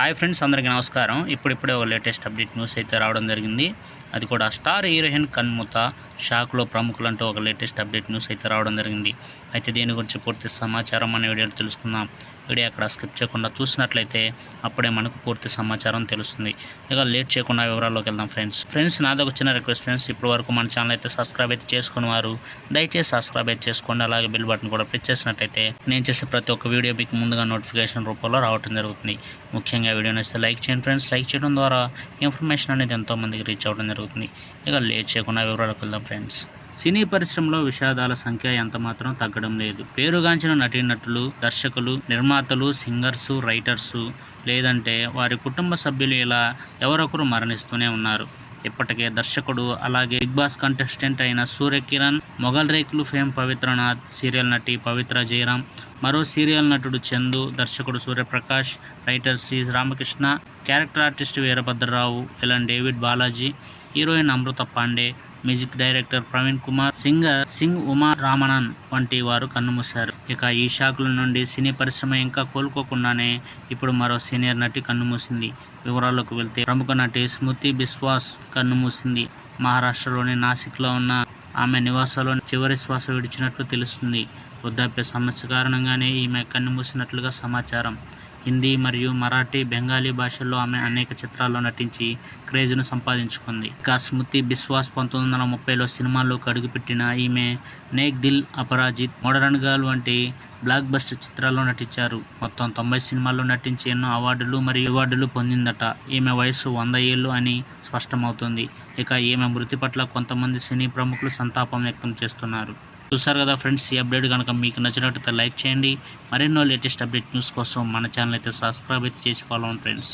Hi friends అందరికీ నమస్కారం. ఇప్పుడిప్పుడే ఒక లేటెస్ట్ అప్డేట్ న్యూస్ అయితే రావడం జరిగింది. అది కూడా స్టార్ హీరోయిన్ కన్ముత షాక్లో ప్రముఖులంటూ ఒక లేటెస్ట్ అప్డేట్ న్యూస్ అయితే రావడం జరిగింది. అయితే దీని గురించి పూర్తి సమాచారం అనే వీడియోలో తెలుసుకుందాం. వీడియో అక్కడ స్కిప్ చేయకుండా చూసినట్లయితే అప్పుడే మనకు పూర్తి సమాచారం తెలుస్తుంది. ఇక లేట్ చేయకుండా వివరాల్లోకి వెళ్దాం ఫ్రెండ్స్. ఫ్రెండ్స్ నాది ఒక చిన్న రిక్వెస్ట్ ఫ్రెండ్స్ ఇప్పటి వరకు మన ఛానల్ అయితే సబ్స్క్రైబ్ అయితే చేసుకుని వారు దయచేసి సబ్స్క్రైబ్ అయితే చేసుకోండి. అలాగే బిల్ బటన్ కూడా ప్రెస్ చేసినట్టయితే నేను చేసే ప్రతి ఒక్క వీడియో మీకు ముందుగా నోటిఫికేషన్ రూపంలో రావడం జరుగుతుంది. ముఖ్యంగా వీడియో నచ్చితే లైక్ చేయండి ఫ్రెండ్స్. లైక్ చేయడం ద్వారా ఇన్ఫర్మేషన్ అనేది ఎంతోమందికి రీచ్ అవ్వడం జరుగుతుంది. ఇక లేట్ చేయకుండా వివరాలకు వెళ్దాం ఫ్రెండ్స్ సినీ పరిశ్రమలో విషాదాల సంఖ్య ఎంత మాత్రం తగ్గడం లేదు. పేరుగాంచిన నటీనటులు దర్శకులు నిర్మాతలు సింగర్స్ రైటర్స్ లేదంటే వారి కుటుంబ సభ్యులు ఇలా ఎవరొకరు మరణిస్తూనే ఉన్నారు. ఇప్పటికే దర్శకుడు అలాగే బిగ్ బాస్ కంటెస్టెంట్ అయిన సూర్యకిరణ్ మొఘల్ రేకులు ఫేమ్ పవిత్రనాథ్ సీరియల్ నటి పవిత్ర జయరాం మరో సీరియల్ నటుడు చందు దర్శకుడు Suryaprakash writer Sri Ramakrishna character artist Veerabhadrarao Allen David Balaji heroine Amrutha Pandey music director Praveen Kumar singer Singh Uma Ramanan వంటి వారు కన్నుమూశారు. ఇక ఈ షాకుల నుండి సినీ పరిశ్రమ ఇంకా కోలుకోకుండానే ఇప్పుడు మరో సీనియర్ నటి కన్నుమూసింది. వివరాల్లోకి వెళ్తే ప్రముఖ నటి స్మృతి బిశ్వాస్ కన్నుమూసింది. మహారాష్ట్రలోని నాసిక్లో ఉన్న ఆమె నివాసంలో చివరి శ్వాస విడిచినట్లు తెలుస్తుంది. వృద్ధాప్య సమస్య కారణంగానే ఈమె కన్నుమూసినట్లుగా సమాచారం. హిందీ మరియు మరాఠీ బెంగాలీ భాషల్లో ఆమె అనేక చిత్రాల్లో నటించి క్రేజ్ను సంపాదించుకుంది. ఇక స్మృతి బిశ్వాస్ పంతొమ్మిది వందల ముప్పైలో సినిమాల్లోకి అడుగుపెట్టిన ఈమె నేక్ దిల్ అపరాజిత్ మోడరన్ గర్ల్ వంటి బ్లాక్ బస్టర్ చిత్రాల్లో నటించారు. మొత్తం తొంభై సినిమాల్లో నటించి ఎన్నో అవార్డులు మరియు అవార్డులు పొందిందట. ఈమె వయస్సు వంద ఏళ్ళు అని స్పష్టమవుతుంది. ఇక ఈమె మృతి పట్ల కొంతమంది సినీ ప్రముఖులు సంతాపం వ్యక్తం చేస్తున్నారు. చూసారు కదా ఫ్రెండ్స్ ఈ అప్డేట్ కనుక మీకు నచ్చినట్లయితే లైక్ చేయండి. మరెన్నో లేటెస్ట్ అప్డేట్ న్యూస్ కోసం మన ఛానల్ అయితే సబ్స్క్రైబ్ అయితే చేసి ఫాలో అవ్వండి ఫ్రెండ్స్.